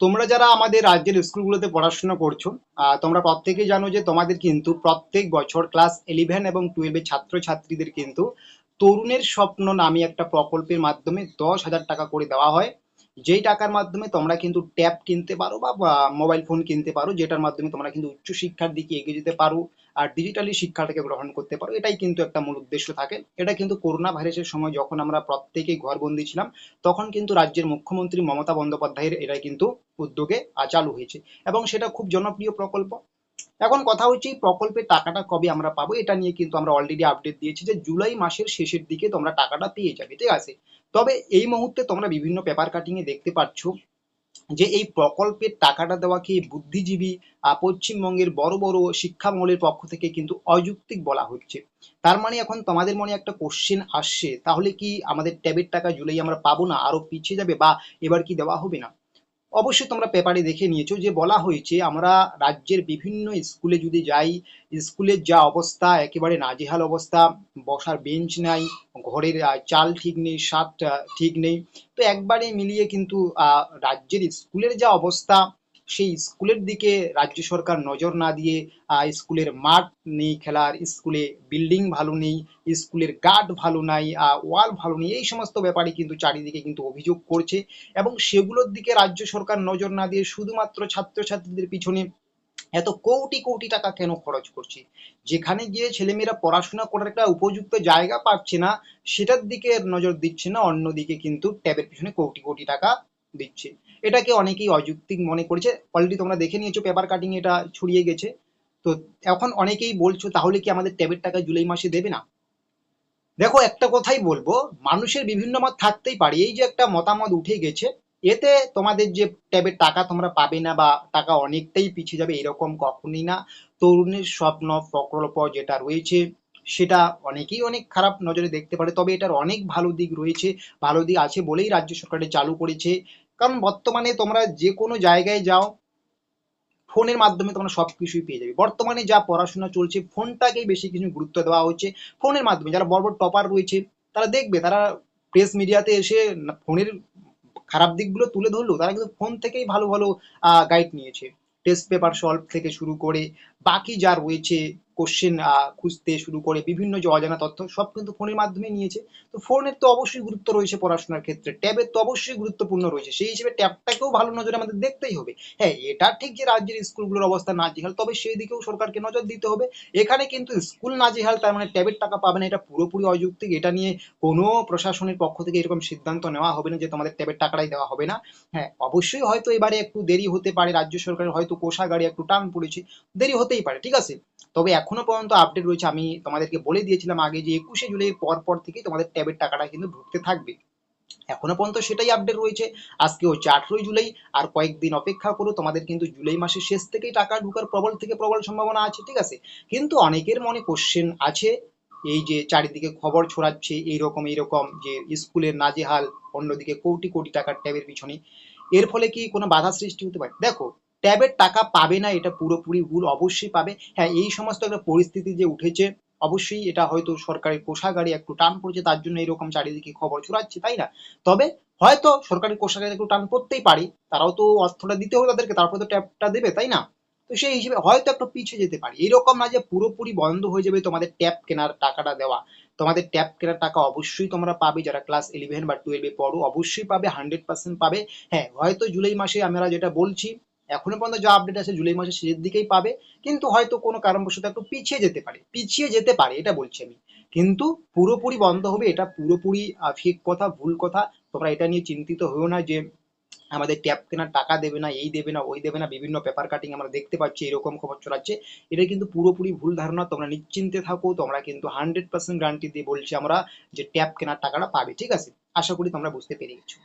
তোমরা যারা আমাদের রাজ্যের স্কুলগুলোতে পড়াশোনা করছ তোমরা প্রত্যেকেই জানো যে তোমাদের কিন্তু প্রত্যেক বছর ক্লাস ইলেভেন এবং টুয়েলভের ছাত্রছাত্রীদের কিন্তু তরুণের স্বপ্ন নামে একটা প্রকল্পের মাধ্যমে দশ হাজার টাকা করে দেওয়া হয়। যেই টাকার মাধ্যমে তোমরা কিন্তু ট্যাব কিনতে পারো বা মোবাইল ফোন কিনতে পারো, যেটার মাধ্যমে তোমরা কিন্তু উচ্চ শিক্ষার দিকে এগিয়ে যেতে পারো আর ডিজিটালি শিক্ষাটাকে গ্রহণ করতে পারো, এটাই কিন্তু একটা মূল উদ্দেশ্য থাকে। এটা কিন্তু করোনা ভাইরাসের সময় যখন আমরা প্রত্যেকেই ঘরবন্দি ছিলাম, তখন কিন্তু রাজ্যের মুখ্যমন্ত্রী মমতা বন্দ্যোপাধ্যায়ের এটাই কিন্তু উদ্যোগে চালু হয়েছে এবং সেটা খুব জনপ্রিয় প্রকল্প। এখন কথা হচ্ছে এই প্রকল্পের টাকাটা কবে আমরা পাবো, এটা নিয়ে কিন্তু আমরা অলরেডি আপডেট দিয়েছি যে জুলাই মাসের শেষের দিকে তোমরা টাকাটা পেয়ে যাবে, ঠিক আছে? তবে এই মুহূর্তে তোমরা বিভিন্ন পেপার কাটিং এ দেখতে পাচ্ছ যে এই প্রকল্পের টাকাটা দেওয়াকে বুদ্ধিজীবী আহ, পশ্চিমবঙ্গের বড় বড় শিক্ষা মহলের পক্ষ থেকে কিন্তু অযৌক্তিক বলা হচ্ছে। তার মানে এখন তোমাদের মনে একটা কোশ্চেন আসছে তাহলে কি আমাদের ট্যাবের টাকা জুলাই আমরা পাবো না আরও পিছিয়ে যাবে বা এবার কি দেওয়া হবে না? অবশ্যই তোমরা পেপারে দেখে নিয়েছো যে বলা হয়েছে আমরা রাজ্যের বিভিন্ন স্কুলে যদি যাই স্কুলের যা অবস্থা একেবারে নাজেহাল অবস্থা বসার বেঞ্চ নাই ঘরের চাল ঠিক নেই স্বাদ ঠিক নেই। তো একবারে মিলিয়ে কিন্তু রাজ্যের স্কুলের যা অবস্থা, সেই স্কুলের দিকে রাজ্য সরকার নজর না দিয়ে স্কুলের মাঠ নেই খেলার, স্কুলে বিল্ডিং ভালো নেই, স্কুলের গার্ড ভালো নাই ওয়াল ভালো নেই, এই সমস্ত ব্যাপারে কিন্তু চারিদিকে কিন্তু অভিযোগ করছে। এবং সেগুলোর দিকে রাজ্য সরকার নজর না দিয়ে শুধুমাত্র ছাত্রছাত্রীদের পিছনে এত কোটি কোটি টাকা কেন খরচ করছে? যেখানে গিয়ে ছেলেমেয়েরা পড়াশোনা করার একটা উপযুক্ত জায়গা পাচ্ছে না, সেটার দিকে নজর দিচ্ছে না, অন্যদিকে কিন্তু ট্যাবের পিছনে কোটি কোটি টাকা দিচ্ছে। এটাকে অনেকেই অযৌক্তিক মনে করেছে। অলরেডি তোমরা দেখে নিয়েছো পেপার কাটিং এটা ছড়িয়ে গেছে। তো এখন অনেকেই বলছো, তাহলে কি আমাদের ট্যাবের টাকা জুলাই মাসে দেবে না? দেখো, একটা কথাই বলব, মানুষের বিভিন্ন মত থাকতেই পারে। এই যে একটা মতামত উঠে গেছে এতে তোমাদের যে ট্যাবের টাকা তোমরা পাবে না বা টাকা অনেকটাই পিছিয়ে যাবে এরকম কখনই না। তরুণের স্বপ্ন, প্রকল্প যেটা রয়েছে, সেটা অনেকেই অনেক খারাপ নজরে দেখতে পারে, তবে এটার অনেক ভালো দিক রয়েছে, ভালো দিক আছে বলেই রাজ্য সরকার চালু করেছে। কারণ বর্তমানে তোমরা যে কোনো জায়গায় যাও, ফোনের মাধ্যমে তোমরা সব কিছুই পেয়ে যাবে। বর্তমানে যা পড়াশোনা চলছে, ফোনটাকেই বেশি কিছু গুরুত্ব দেওয়া হচ্ছে। ফোনের মাধ্যমে যারা বড় বড় টপার রয়েছে, তারা দেখবে, তারা প্রেস মিডিয়াতে এসে ফোনের খারাপ দিকগুলো তুলে ধরলো, তারা কিন্তু ফোন থেকেই ভালো ভালো গাইড নিয়েছে। টেস্ট পেপার সলভ থেকে শুরু করে বাকি যা রয়েছে কোশ্চেন খুঁজতে শুরু করে বিভিন্ন যে অজানা তথ্য, সব কিন্তু ফোনের মাধ্যমে নিয়েছে। তো ফোনের তো অবশ্যই গুরুত্ব রয়েছে পড়াশোনার ক্ষেত্রে। ট্যাবের তো অবশ্যই গুরুত্বপূর্ণ রয়েছে। সেই হিসেবে ট্যাবটাকেও ভালো নজরে আমাদের দেখতেই হবে। হ্যাঁ এটা ঠিক যে রাজ্যের স্কুলগুলোর অবস্থা নাজেহাল, তবে সেই দিকেও সরকারকে নজর দিতে হবে। এখানে কিন্তু স্কুল নাজেহাল, তার মানে ট্যাবের টাকা পাবে না, এটা পুরোপুরি অযৌক্তিক। এটা নিয়ে কোনো প্রশাসনের পক্ষ থেকে এরকম সিদ্ধান্ত নেওয়া হবে না যে তোমাদের ট্যাবের টাকাটাই দেওয়া হবে না। হ্যাঁ অবশ্যই হয়তো এবারে একটু দেরি হতে পারে। রাজ্য সরকারের হয়তো কোষাগারে একটু টান পড়েছে। দেরি হতেই পারে, ঠিক আছে? তবে এখনও পর্যন্ত আপডেট রয়েছে। আমি তোমাদেরকে বলে দিয়েছিলাম আগে যে একুশে জুলাই পর পর থেকে তোমাদের ট্যাবের টাকাটা কিন্তু ঢুকতে থাকবে। এখনও পর্যন্ত সেটাই আপডেট রয়েছে। আজকে হচ্ছে আঠেরোই জুলাই, আর কয়েকদিন অপেক্ষা করো, তোমাদের কিন্তু জুলাই মাসের শেষ থেকেই টাকা ঢোকার প্রবল থেকে প্রবল সম্ভাবনা আছে, ঠিক আছে? কিন্তু অনেকের মনে কোশ্চেন আছে, এই যে চারিদিকে খবর ছড়াচ্ছে এইরকম এইরকম যে স্কুলের নাজেহাল, অন্যদিকে কোটি কোটি টাকার ট্যাবের পিছনে। এর ফলে কি কোনো বাধা সৃষ্টি হতে পারে? দেখো ট্যাবের টাকা পাবে না, এটা পুরোপুরি ভুল, অবশ্যই পাবে। হ্যাঁ এই সমস্ত একটা পরিস্থিতি যে উঠেছে, অবশ্যই এটা হয়তো সরকারি কোষাগারে একটু টান পড়েছে, তার জন্য এরকম চারিদিকে খবর ছড়াচ্ছে, তাই না? তবে হয়তো সরকারি কোষাগারে একটু টান পড়তেই পারি, তারাও তো অর্থটা দিতে হবে তাদেরকে, তারপরে তো ট্যাবটা দেবে, তাই না? তো সেই হিসেবে হয়তো একটু পিছিয়ে যেতে পারি। এরকম না যে পুরোপুরি বন্ধ হয়ে যাবে তোমাদের ট্যাব কেনার টাকাটা দেওয়া। তোমাদের ট্যাব কেনার টাকা অবশ্যই তোমরা পাবে, যারা ক্লাস ইলেভেন বা টুয়েলভে পড়ো, অবশ্যই পাবে হান্ড্রেড পার্সেন্ট পাবে। হ্যাঁ হয়তো জুলাই মাসে আমরা যেটা বলছি এখনও পর্যন্ত যা আপডেট আছে জুলাই মাসের শেষের দিকেই পাবে। কিন্তু হয়তো কোনো কারণবশত একটু পিছিয়ে যেতে পারে। পিছিয়ে যেতে পারে, এটা বলছি আমি। কিন্তু পুরোপুরি বন্ধ হবে, এটা পুরোপুরি ফেক কথা, ভুল কথা। তোমরা এটা নিয়ে চিন্তিত হয়েও না যে আমাদের ট্যাব কেনার টাকা দেবে না, এই দেবে না, ওই দেবে না, বিভিন্ন পেপার কাটিং আমরা দেখতে পাচ্ছি, এরকম খবর ছড়াচ্ছে এটা কিন্তু পুরোপুরি ভুল ধারণা, তোমরা নিশ্চিন্তে থাকো, তোমরা কিন্তু হান্ড্রেড পার্সেন্ট গ্যারান্টি দিয়ে বলছি আমরা যে ট্যাব কেনার টাকাটা পাবে, ঠিক আছে? আশা করি তোমরা বুঝতে পেরে গেছো।